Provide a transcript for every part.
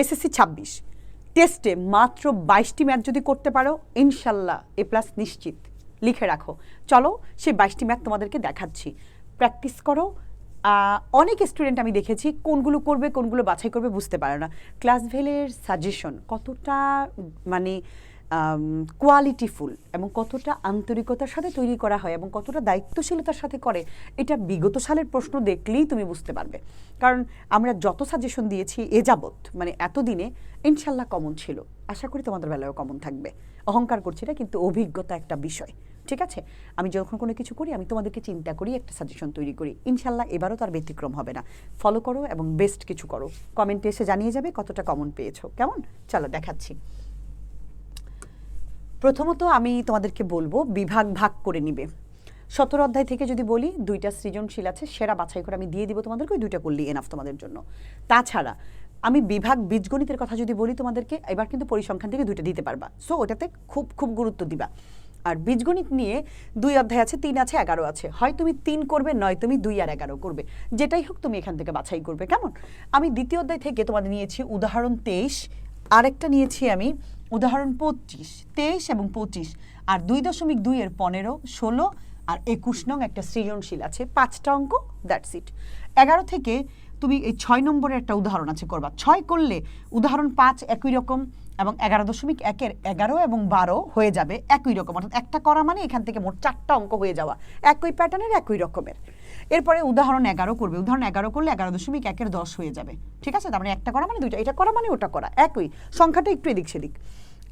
SSC ছাব্বিশ। টেস্টে মাত্র বাইশটি ম্যাচ যদি করতে পারো, ইনশাল্লাহ এ প্লাস নিশ্চিত। লিখে রাখো। চলো সেই বাইশটি ম্যাচ তোমাদেরকে দেখাচ্ছি। প্র্যাকটিস করো। অনেক স্টুডেন্ট আমি দেখেছি কোনগুলো করবে, কোনগুলো বাছাই করবে বুঝতে পারে না। ক্লাস ভেলের সাজেশন কতটা মানে কোয়ালিটিফুল এবং কতটা আন্তরিকতার সাথে তৈরি করা হয় এবং কতটা দায়িত্বশীলতার সাথে করে, এটা বিগত সালের প্রশ্ন দেখলেই তুমি বুঝতে পারবে। কারণ আমরা যত সাজেশন দিয়েছি এ যাবৎ মানে এতদিনে ইনশাল্লাহ কমন ছিল। আশা করি তোমাদের বেলায়ও কমন থাকবে। অহংকার করছি না, কিন্তু অভিজ্ঞতা একটা বিষয়, ঠিক আছে? আমি যখন কোনো কিছু করি, আমি তোমাদেরকে চিন্তা করি, একটা সাজেশন তৈরি করি। ইনশাল্লাহ এবারও তার ব্যতিক্রম হবে না। ফলো করো এবং বেস্ট কিছু করো। কমেন্টে এসে জানিয়ে যাবে কতটা কমন পেয়েছ। কেমন? চলো দেখাচ্ছি। প্রথমত আমি তোমাদেরকে বলব, বিভাগ ভাগ করে নিবে। সতেরো অধ্যায় থেকে যদি বলি, দুইটা সৃজনশীল আছে, সেরা বাছাই করে আমি দিয়ে দিব তোমাদেরকে, ওই দুইটা করলি এনাফ তোমাদের জন্য। তাছাড়া, আমি বিভাগ বীজগণিতের কথা যদি বলি তোমাদেরকে, এবার কিন্তু পরিসংখ্যান থেকে দুইটা দিতে পারবা। সো ওটাতে খুব খুব গুরুত্ব দিবা। আর বীজগণিত নিয়ে দুই অধ্যায় আছে, তিন আছে, এগারো আছে। হয় তুমি তিন করবে, নয় তুমি দুই আর এগারো করবে। যেটাই হোক তুমি এখান থেকে বাছাই করবে, কেমন? আমি দ্বিতীয় অধ্যায় থেকে তোমাদের নিয়েছি, উদাহরণ তেইশ। আরেকটা নিয়েছি আমি উদাহরণ পঁচিশ, তেইশ এবং পঁচিশ। আর দুই দশমিক দুইয়ের পনেরো, ষোলো আর একুশ নং একটা সৃজনশীল আছে, পাঁচটা অঙ্ক দ্যাটস ইট এগারো থেকে তুমি এই ছয় নম্বরের একটা উদাহরণ আছে করবা। ছয় করলে উদাহরণ পাঁচ একই রকম এবং এগারো দশমিক একের এগারো এবং বারো হয়ে যাবে একই রকম। অর্থাৎ একটা করা মানে এখান থেকে মোট চারটা অঙ্ক হয়ে যাওয়া। একই প্যাটার্নের একই রকমের। এরপরে উদাহরণ এগারো করবে। উদাহরণ এগারো করলে এগারো দশমিক একের দশ হয়ে যাবে। ঠিক আছে? তার মানে একটা করা মানে দুইটা। এটা করা মানে ওটা করা। একই। সংখ্যাটা একটু এদিক সেদিক।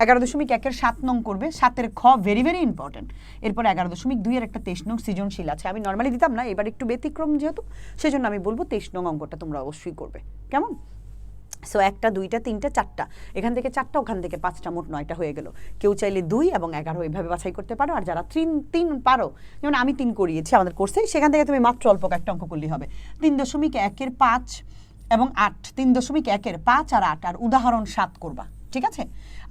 এগারো দশমিক একের সাত নং করবে। সাতের খ ভেরি ভেরি ইম্পর্টেন্ট এরপর এগারো দশমিক দুইয়ের একটা তেইশ নং সৃজনশীল আছে। আমি নর্মালি দিতাম না, এবার একটু ব্যতিক্রম যেহেতু, সেজন্য আমি বলব তেইশ নং অঙ্কটা তোমরা অবশ্যই করবে। কেমন? সো একটা, দুইটা, তিনটা, চারটা। এখান থেকে চারটা, ওখান থেকে পাঁচটা, মোট নয়টা হয়ে গেল। কেউ চাইলে দুই এবং এগারো এইভাবে বাছাই করতে পারো। আর যারা তিন তিন পারো, যেমন আমি তিন করিয়েছি আমাদের কোর্সে, সেখান থেকে তুমি মাত্র অল্প একটা অঙ্ক করলেই হবে। তিন দশমিক একের পাঁচ এবং আট। তিন দশমিক একের পাঁচ আর আট, আর উদাহরণ সাত করবা, ঠিক আছে?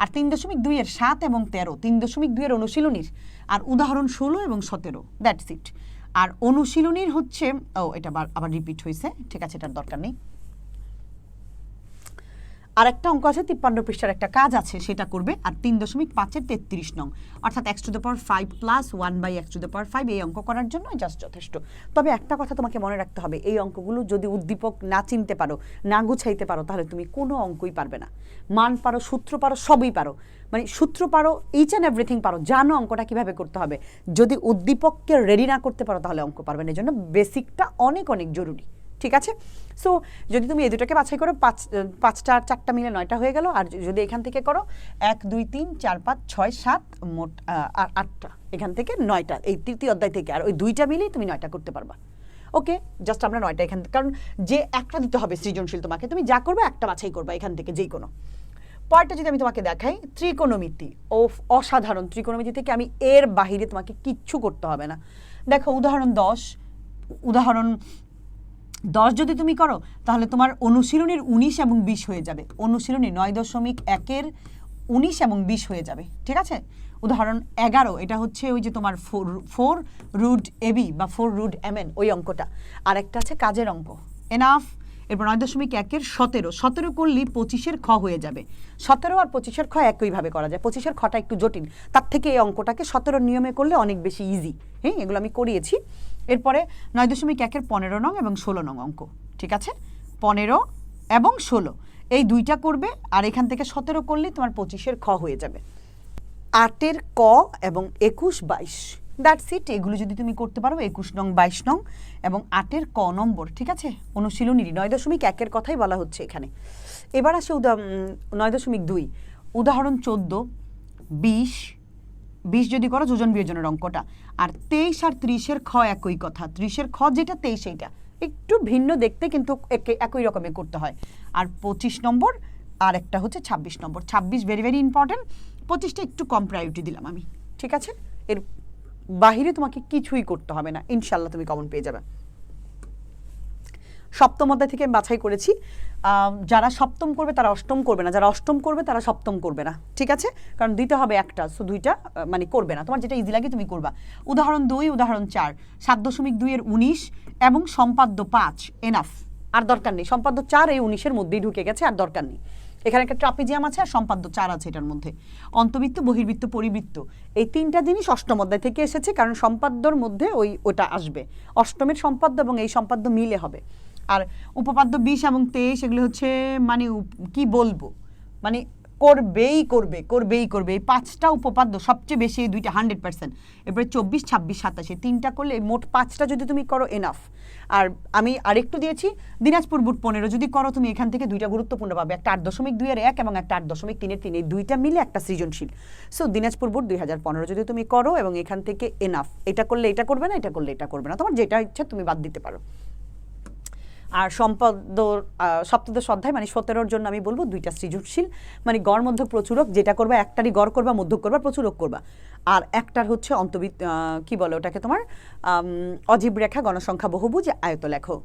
আর তিন দশমিক দুইয়ের সাত এবং তেরো, তিন দশমিক দুইয়ের অনুশীলনীর, আর উদাহরণ ষোলো এবং সতেরো, দ্যাটস ইট। আর অনুশীলনীর হচ্ছে, ও, এটা আবার রিপিট হয়েছে ঠিক আছে, এটার দরকার নেই। আর একটা অঙ্ক আছে, তিপ্পান্ন পৃষ্ঠার একটা কাজ আছে, সেটা করবে। আর তিন দশমিক পাঁচের তেত্রিশ নং। অর্থাৎ x to the power five plus one by x to the power five এই অঙ্ক করার জন্য জাস্ট যথেষ্ট। তবে একটা কথা তোমাকে মনে রাখতে হবে, এই অঙ্কগুলো যদি উদ্দীপক না চিনতে পারো, না গুছাইতে পারো, তাহলে তুমি কোনো অঙ্কই পারবে না। মান পারো, সূত্র পারো, সবই পারো। মানে সূত্র পারো ইচ অ্যান্ড এভরিথিং পারো, জানো অঙ্কটা কীভাবে করতে হবে। যদি উদ্দীপককে রেডি না করতে পারো, তাহলে অঙ্ক পারবে না। এই জন্য বেসিকটা অনেক অনেক জরুরি। ঠিক আছে? সো যদি তুমি এই দুটোকে বাছাই করো, পাঁচ পাঁচটা আর চারটা মিলে নয়টা হয়ে গেল। আর যদি এখান থেকে করো, এক, দুই, তিন, চার, পাঁচ, ছয়, সাত, মোট আর আটটা। এখান থেকে নয়টা, এই তৃতীয় অধ্যায় থেকে। আর ওই দুইটা মিলেই তুমি নয়টা করতে পারবা। ওকে? জাস্ট আমরা নয়টা এখান থেকে কারণ যে একটা দিতে হবে সৃজনশীল তোমাকে। তুমি যা করবে একটা বাছাই করবে এখান থেকে, যেই কোনো। পয়েন্টটা যদি আমি তোমাকে দেখাই, ত্রিকোণমিতি। ও অসাধারণ। ত্রিকোণমিতি থেকে আমি এর বাহিরে তোমাকে কিচ্ছু করতে হবে না। দেখো, উদাহরণ দশ, উদাহরণ দশ যদি তুমি করো, তাহলে তোমার অনুশীলনের উনিশ এবং বিশ হয়ে যাবে। অনুশীলনী নয় দশমিক একের উনিশ এবং বিশ হয়ে যাবে, ঠিক আছে? উদাহরণ এগারো, এটা হচ্ছে ওই যে তোমার ফোর ফোর রুড এবি বা ফোর রুড এমএন ওই অঙ্কটা। আর একটা আছে কাজের অঙ্ক। এনাফ, এরপর নয় দশমিক একের সতেরো। সতেরো করলে পঁচিশের খ হয়ে যাবে। সতেরো আর পঁচিশের খ একইভাবে করা যায়। পঁচিশের খটা একটু জটিল। তার থেকে এই অঙ্কটাকে সতেরো নিয়মে করলে অনেক বেশি ইজি হ্যাঁ এগুলো আমি করিয়েছি। এরপরে নয় দশমিক একের পনেরো নং এবং ষোলো নং অঙ্ক, ঠিক আছে? পনেরো এবং ষোলো, এই দুইটা করবে আর এখান থেকে সতেরো করলে তোমার পঁচিশের খ হয়ে যাবে। আটের ক এবং একুশ বাইশ দ্যাটস ইট এগুলো যদি তুমি করতে পারো, একুশ নং, বাইশ নং এবং আটের ক নম্বর, ঠিক আছে? অনুশীলনীরই, নয় দশমিক একের কথাই বলা হচ্ছে এখানে। এবার আসে উদা নয় দশমিক দুই, উদাহরণ চোদ্দ, বিশ বিশ যদি করো, যোজন বিয়োজনের অঙ্কটা। আর তেইশ আর ত্রিশের খ একই কথা। ত্রিশের খ যেটা, তেইশ এইটা। একটু ভিন্ন দেখতে কিন্তু একে- একই রকমের করতে হয়। আর পঁচিশ নম্বর আর একটা হচ্ছে ছাব্বিশ নম্বর। ছাব্বিশ ভেরি ভেরি ইম্পর্টেন্ট পঁচিশটা একটু কম প্রায়োরিটি দিলাম আমি। ঠিক আছে? এর বাহিরে তোমাকে কিছুই করতে হবে না। ইনশাল্লাহ তুমি কমন পেয়ে যাবে। সপ্তম অধ্যায় থেকে বাছাই করেছি। যারা সপ্তম করবে তারা অষ্টম করবে না। যারা অষ্টম করবে তারা সপ্তম করবে না। ঠিক আছে? কারণ দিতে হবে একটা সো দুইটা মানে করবে না। তোমার যেটা ইজি লাগে তুমি করবা। উদাহরণ দুই, উদাহরণ চার। সাত দশমিক দুইয়ের উনিশ এবং সম্পাদ্য পাঁচ এনাফ আর দরকার নেই। সম্পাদ্য চার এই উনিশের মধ্যেই ঢুকে গেছে, আর দরকার নেই। এখানে একটা ট্রাপিজিয়াম আছে আর সম্পাদ্য চার আছে এটার মধ্যে। অন্তবৃত্ত, বহির্বৃত্ত, পরিবৃত্ত। এই তিনটা জিনিস অষ্টম অধ্যায় থেকে এসেছে, কারণ সম্পাদ্যর মধ্যে ওই ওটা আসবে। অষ্টমের সম্পাদ্য এবং এই সম্পাদ্য মিলে হবে। আর উপপাদ্য বিশ এবং তেইশ এগুলো হচ্ছে মানে কি বলব? মানে করবেই করবে করবেই করবে। এই পাঁচটা উপপাদ্য সবচেয়ে বেশি, এই দুইটা হান্ড্রেড পার্সেন্ট এরপরে চব্বিশ, ছাব্বিশ, সাতাশে তিনটা করলে মোট পাঁচটা যদি তুমি করো এনাফ আর আমি আরেকটু দিয়েছি, দিনাজপুর বুট পনেরো। যদি করো, তুমি এখান থেকে দুইটা গুরুত্বপূর্ণ পাবে। একটা আট দশমিক দুইয়ের এক এবং একটা আট দশমিক তিনের তিন। এই দুইটা মিলে একটা সৃজনশীল। সো দিনাজপুর বুট দুই হাজার পনেরো যদি তুমি করো এবং এখান থেকে এনাফ এটা করলে এটা করবে না, এটা করলে এটা করবে না। তোমার যেটা ইচ্ছা তুমি বাদ দিতে পারো। আর সম্পদ সপ্তদশ অধ্যায় মানে সতেরোর জন্য আমি বলব দুইটা সৃজনশীল মানে গড়, মধ্য, প্রচুরক, যেটা করবা একটারই গড় করবা মধ্য করবা, প্রচুরক করবা। আর একটার হচ্ছে অন্তবিত কি বলে ওটাকে তোমার অজীব রেখা, গণসংখ্যা, বহুভুজ আয়ত লেখো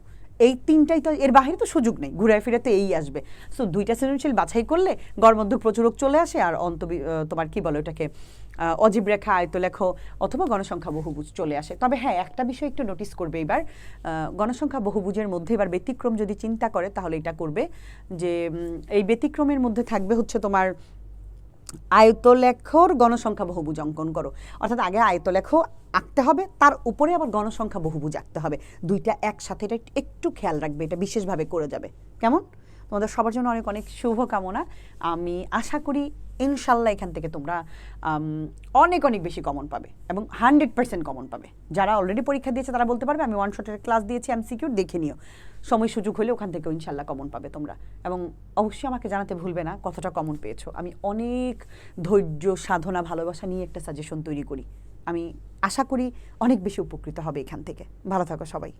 এই তিনটাই তো এর বাহিরে তো সুযোগ নেই, ঘুরায় ফিরে তো এই আসবে। সো দুইটা সৃজনশীল বাছাই করলে গড় মধ্য প্রচুরক চলে আসে, আর অন্ত তোমার কি বলো এটাকে অজীব রেখা আয়ত লেখো অথবা গণসংখ্যা বহুভুজ চলে আসে। তবে হ্যাঁ একটা বিষয় একটু নোটিস করবে এবার গণসংখ্যা বহুভুজের মধ্যে এবার ব্যতিক্রম যদি চিন্তা করে, তাহলে এটা করবে যে এই ব্যতিক্রমের মধ্যে থাকবে হচ্ছে তোমার আয়তলেখর গণসংখ্যা বহুভুজ অঙ্কন করো। অর্থাৎ আগে আয়তলেখ আঁকতে হবে, তার উপরে আবার গণসংখ্যা বহুভুজ আঁকতে হবে। দুইটা একসাথে, এটা একটু খেয়াল রাখবে, এটা বিশেষভাবে করে যাবে। কেমন? তোমাদের সবার জন্য অনেক অনেক শুভকামনা। আমি আশা করি, ইনশাল্লাহ এখান থেকে তোমরা অনেক অনেক বেশি কমন পাবে এবং হান্ড্রেড পার্সেন্ট কমন পাবে। যারা অলরেডি পরীক্ষা দিয়েছে, তারা বলতে পারবে, আমি ওয়ান শটের ক্লাস দিয়েছি এম সিকিউর দেখে নিও। সময় সুযোগ হলে ওখান থেকেও ইনশাল্লাহ কমন পাবে তোমরা। এবং অবশ্যই আমাকে জানাতে ভুলবে না, কতটা কমন পেয়েছ। আমি অনেক ধৈর্য, সাধনা, ভালোবাসা নিয়ে একটা সাজেশন তৈরি করি। আমি আশা করি অনেক বেশি উপকৃত হবে এখান থেকে। ভালো থাকো সবাই।